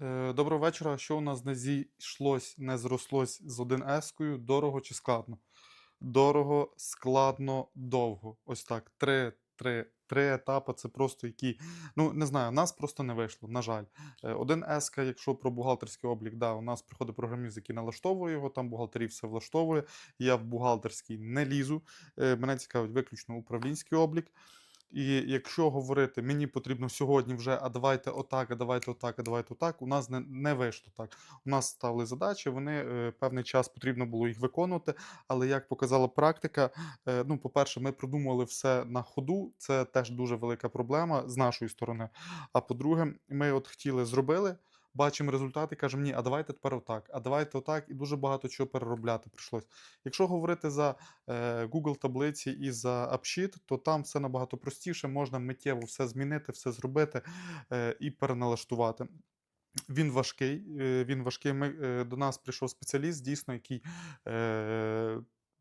Е, Доброго вечора. Що у нас не зійшлось, не зрослось з 1С-кою? Дорого чи складно? Дорого, складно, довго. Ось так. Три, три, три етапи це просто які. Ну, не знаю, нас просто не вийшло, на жаль. Е, 1С, якщо про бухгалтерський облік, да, у нас приходить програміст, який налаштовує його, там бухгалтерів все влаштовує. Я в бухгалтерський не лізу. Е, Мене цікавить виключно управлінський облік. І якщо говорити, мені потрібно сьогодні вже, а давайте отак, а давайте отак, а давайте отак, у нас не, не вийшло так. У нас ставили задачі, вони е, певний час потрібно було їх виконувати. Але як показала практика, е, ну, по-перше, ми продумували все на ходу. Це теж дуже велика проблема з нашої сторони. А по-друге, ми от хотіли зробили. Бачимо результати, кажемо, ні, а давайте тепер отак, а давайте отак, і дуже багато чого переробляти прийшлось. Якщо говорити за е, Google таблиці і за AppSheet, то там все набагато простіше, можна миттєво все змінити, все зробити е, і переналаштувати. Він важкий, е, він важкий. Ми, до нас прийшов спеціаліст, дійсно, який.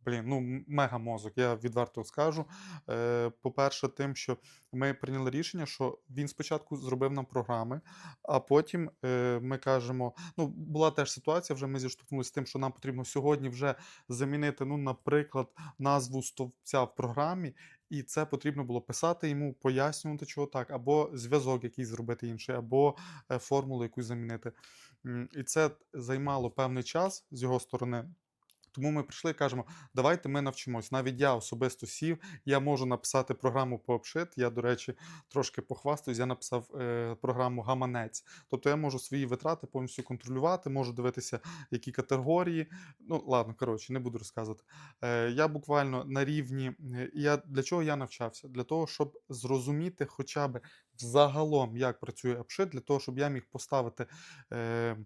Блін, ну мега мозок, я відверто скажу. Е, по-перше, тим, що ми прийняли рішення, що він спочатку зробив нам програми, а потім е, ми кажемо: ну, була теж ситуація, вже ми зіштовхнулися з тим, що нам потрібно сьогодні вже замінити, ну, наприклад, назву стовпця в програмі, і це потрібно було писати йому, пояснювати, чого так, або зв'язок якийсь зробити інший, або е, формулу якусь замінити. І це займало певний час з його сторони. Тому ми прийшли і кажемо, давайте ми навчимось. Навіть я особисто сів, я можу написати програму обшит. Я, до речі, трошки похвастаюсь, я написав е, програму гаманець. Тобто я можу свої витрати повністю контролювати, можу дивитися, які категорії. Ну, ладно, коротше, не буду розказувати. Е, я буквально на рівні. е, Я, для чого я навчався? Для того, щоб зрозуміти хоча б взагалом, як працює обшит, для того, щоб я міг поставити е,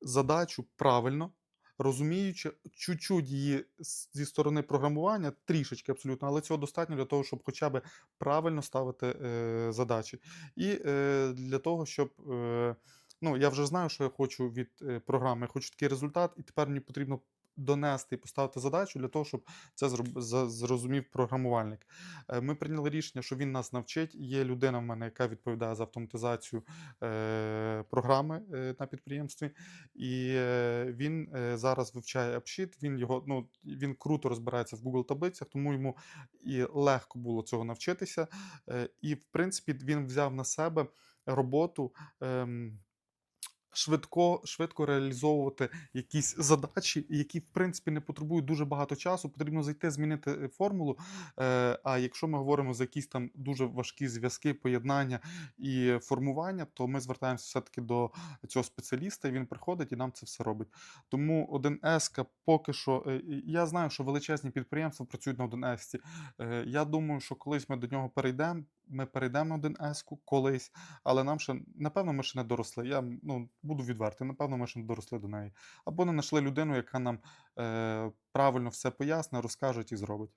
задачу правильно розуміючи чуть-чуть її зі сторони програмування, трішечки абсолютно, але цього достатньо для того, щоб хоча б правильно ставити е, задачі. І е, для того, щоб. Е, ну, я вже знаю, що я хочу від е, програми, я хочу такий результат, і тепер мені потрібно донести і поставити задачу для того, щоб це зрозумів програмувальник. Е, Ми прийняли рішення, що він нас навчить. Є людина в мене, яка відповідає за автоматизацію е, програми е, на підприємстві. І він зараз вивчає AppSheet, він його ну він круто розбирається в Google таблицях, тому йому і легко було цього навчитися. І, в принципі, він взяв на себе роботу. Швидко, швидко реалізовувати якісь задачі, які в принципі не потребують дуже багато часу. Потрібно зайти, змінити е, формулу. Е, а якщо ми говоримо за якісь там дуже важкі зв'язки, поєднання і формування, то ми звертаємося все-таки до цього спеціаліста, і він приходить і нам це все робить. Тому 1С поки що. е, Я знаю, що величезні підприємства працюють на 1С. Е, Я думаю, що колись ми до нього перейдемо. Ми перейдемо на 1С колись, але нам ще, напевно, ми ще не доросли. Я ну, буду відвертий, напевно, ми ще не доросли до неї. Або не знайшли людину, яка нам е, правильно все поясне, розкаже і зробить.